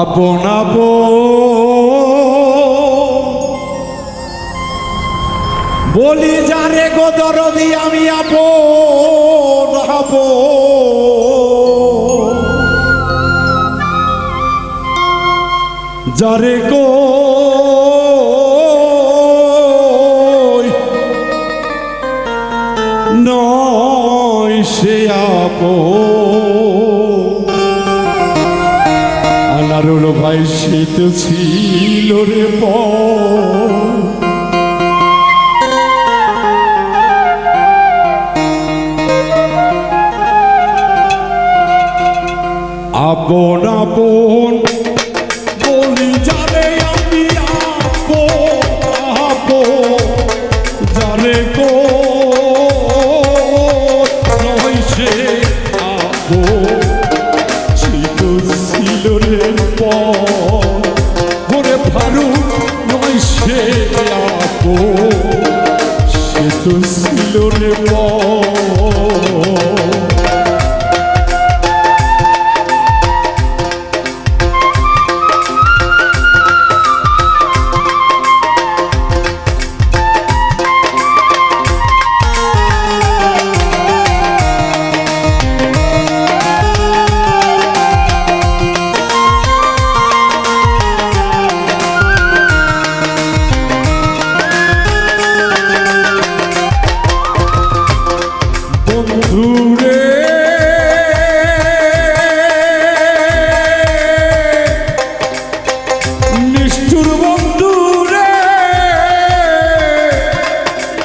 আপন আপ বলি যারে গোদর দি আমি আপন আপন। যারে গো আনারুল শীত ছিল রে প আপন আপন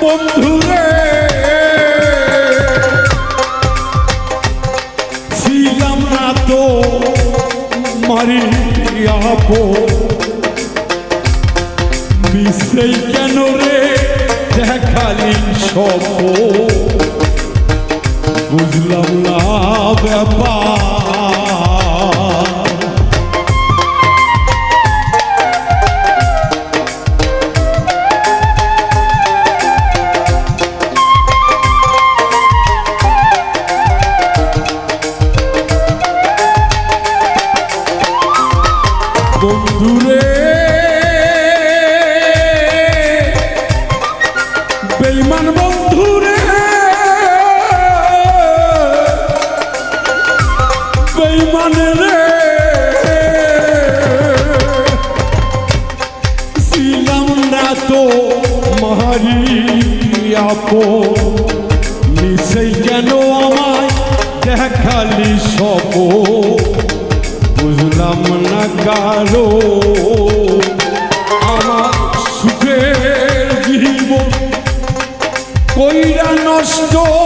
বন্ধুরে। ছিলাম না তো মারি আপো বিশ্বেই কেন রে দেখালি সব? বুঝলাম না ব্যাপার। বেইমান বন্ধুরে। বেইমান রে। ছিলাম না তো মারি আপো নিশ্চয় কেন আমায় দেখালি সব? বুঝলাম না কারও কইরা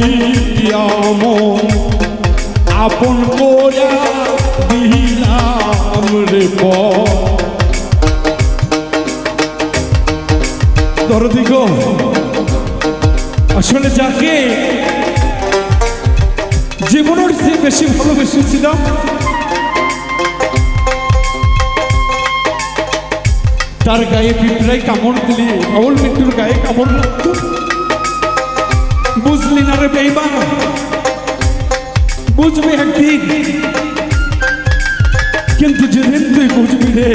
প্রিয়ম আপন করা দিলাম রে পরদিগ আসলে যাকে জীবনের চেয়ে বেশি ভালোবেসেছিলাম, তার গায়ে পিঁপড়ায় কামড় দিলে অবল মৃত্যুর গায়ে কামড় লাগতো। বুঝলি না রে বেইমান? বুঝবি একদিন। কিন্তু যেদিন তুই বুঝবি রে,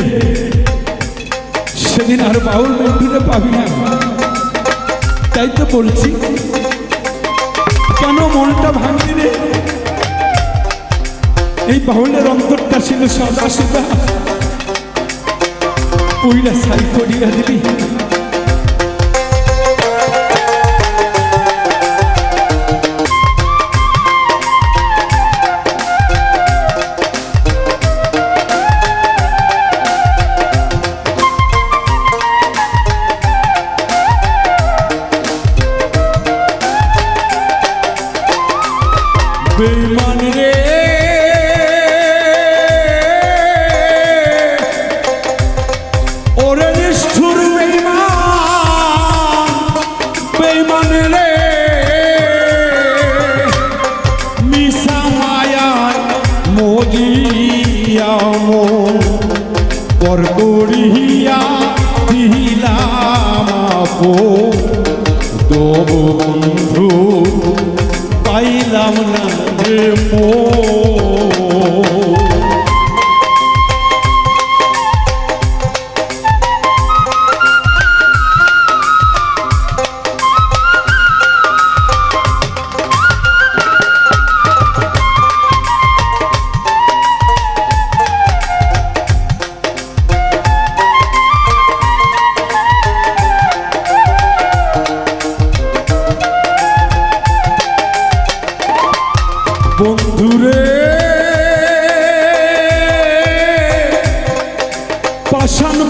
সেদিন আর বাউল মিট্টুরে পাবি না। তাই তো বলছি, কেন মনটা ভাঙলি রে? এই বাউলের অন্তরটা ছিল সদা সুদা পইলা সাই করিয়া দিবি বেমান রে। ওরে নিষ্ঠুর বেমান বেমান রে। মিশা মায়ার মজিয়াম পর করিয়া দিলাম আপো বন্ধু পাইলাম না। রে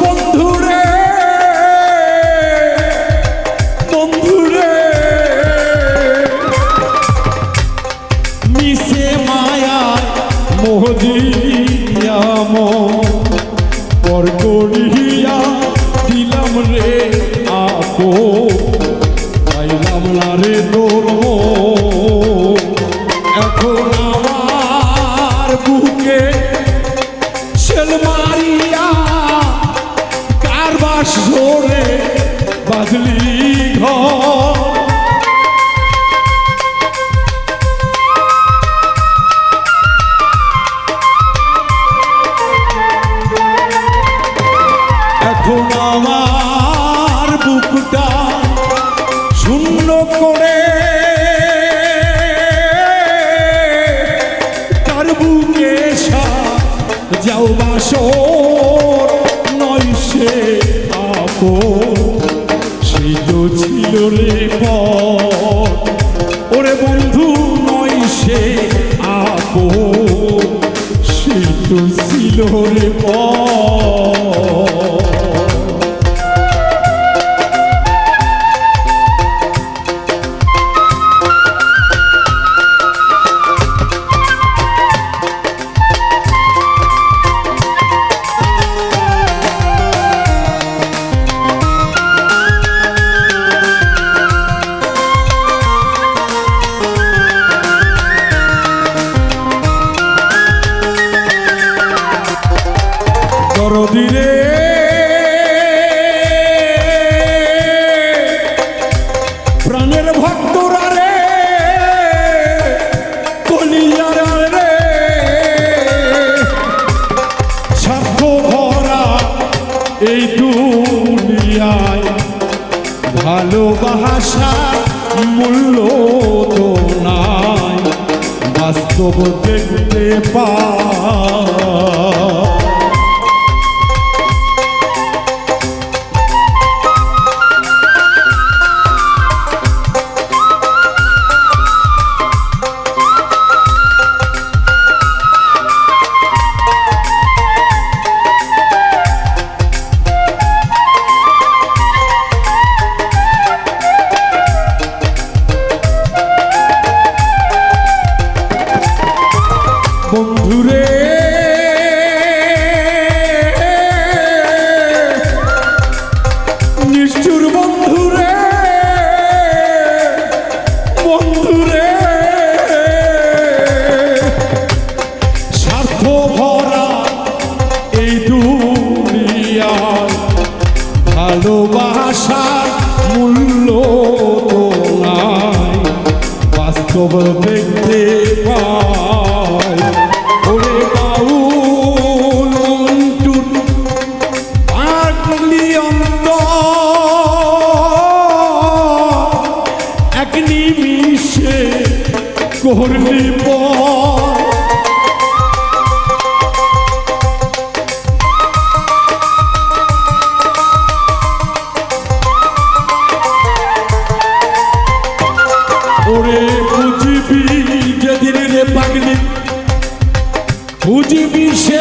বন্ধুরে বন্ধুরে। মিশে মায়ায় মোহদিয়াম পর করিয়া দিলাম রে আপো পাইলাম না রে তোর এখন brasileiro. ছিল রে পর এই দুনিয়ায় ভালোবাসা মূল্য তো নাই বাস্তব দেখতে পা নিষ্ঠুর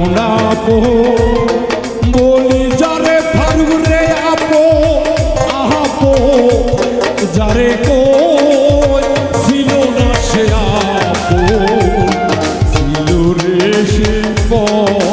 আপন আপন বলি, যারে ফারুক রে আপো, আহাপো। যারে কই, ছিল না সে আপো। ছিল রে সে পর